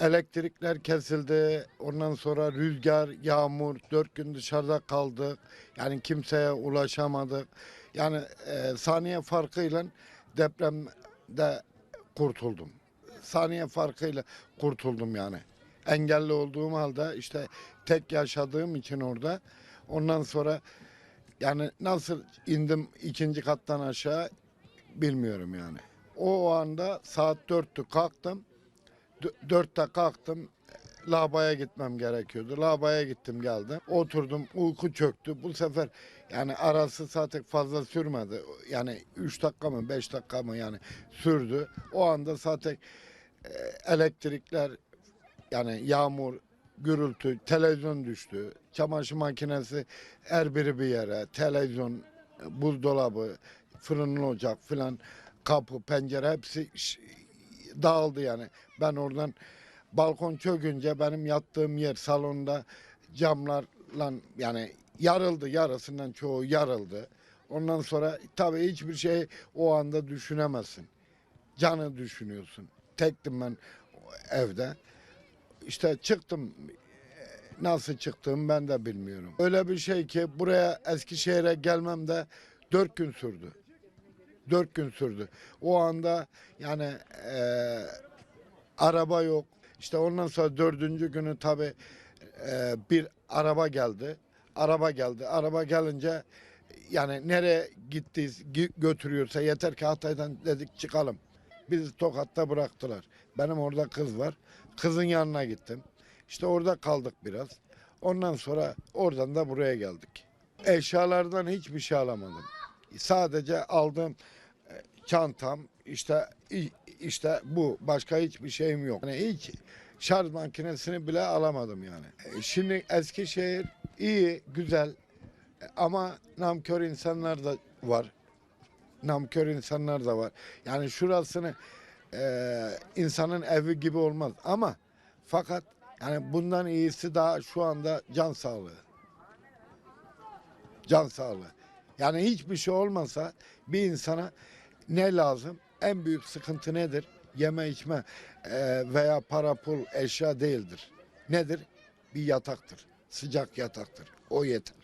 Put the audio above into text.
Elektrikler kesildi. Ondan sonra rüzgar, yağmur, dört gün dışarıda kaldık. Yani kimseye ulaşamadık. Yani e, saniye farkıyla depremde kurtuldum. Saniye farkıyla kurtuldum yani. Engelli olduğum halde işte tek yaşadığım için orada. Ondan sonra yani nasıl indim ikinci kattan aşağı bilmiyorum yani. O anda saat dörttü kalktım. Dö- Dörtte kalktım. Labaya gitmem gerekiyordu. Labaya gittim geldim. Oturdum uyku çöktü. Bu sefer yani arası zaten fazla sürmedi. Yani 3 dakika mı 5 dakika mı yani sürdü. O anda zaten e, elektrikler yani yağmur, gürültü, televizyon düştü. Çamaşır makinesi her biri bir yere. Televizyon, buzdolabı, fırının ocak filan kapı, pencere hepsi dağıldı yani. Ben oradan balkon çökünce benim yattığım yer salonda camlarla yani yarıldı yarısından çoğu yarıldı. Ondan sonra tabii hiçbir şey o anda düşünemezsin. Canı düşünüyorsun. Tektim ben evde. İşte çıktım. Nasıl çıktığımı ben de bilmiyorum. Öyle bir şey ki buraya Eskişehir'e gelmem de dört gün sürdü. Dört gün sürdü. O anda yani eee, araba yok. İşte ondan sonra dördüncü günü tabii eee, bir araba geldi. Araba geldi. Araba gelince yani nereye gittiyiz gi- götürüyorsa yeter ki Hatay'dan dedik çıkalım. Bizi Tokat'ta bıraktılar. Benim orada kız var. Kızın yanına gittim. İşte orada kaldık biraz. Ondan sonra oradan da buraya geldik. Eşyalardan hiçbir şey alamadım. Sadece aldığım e, çantam işte işte bu başka hiçbir şeyim yok. Yani hiç şarj makinesini bile alamadım yani. E, Şimdi Eskişehir iyi, güzel E, ama namkör insanlar da var. Namkör insanlar da var. Yani şurasını e, insanın evi gibi olmaz ama fakat yani bundan iyisi daha şu anda can sağlığı. Can sağlığı. Yani hiçbir şey olmasa bir insana ne lazım? En büyük sıkıntı nedir? Yeme içme e, veya para pul eşya değildir. Nedir? Bir yataktır. Sıcak yataktır. O yeter.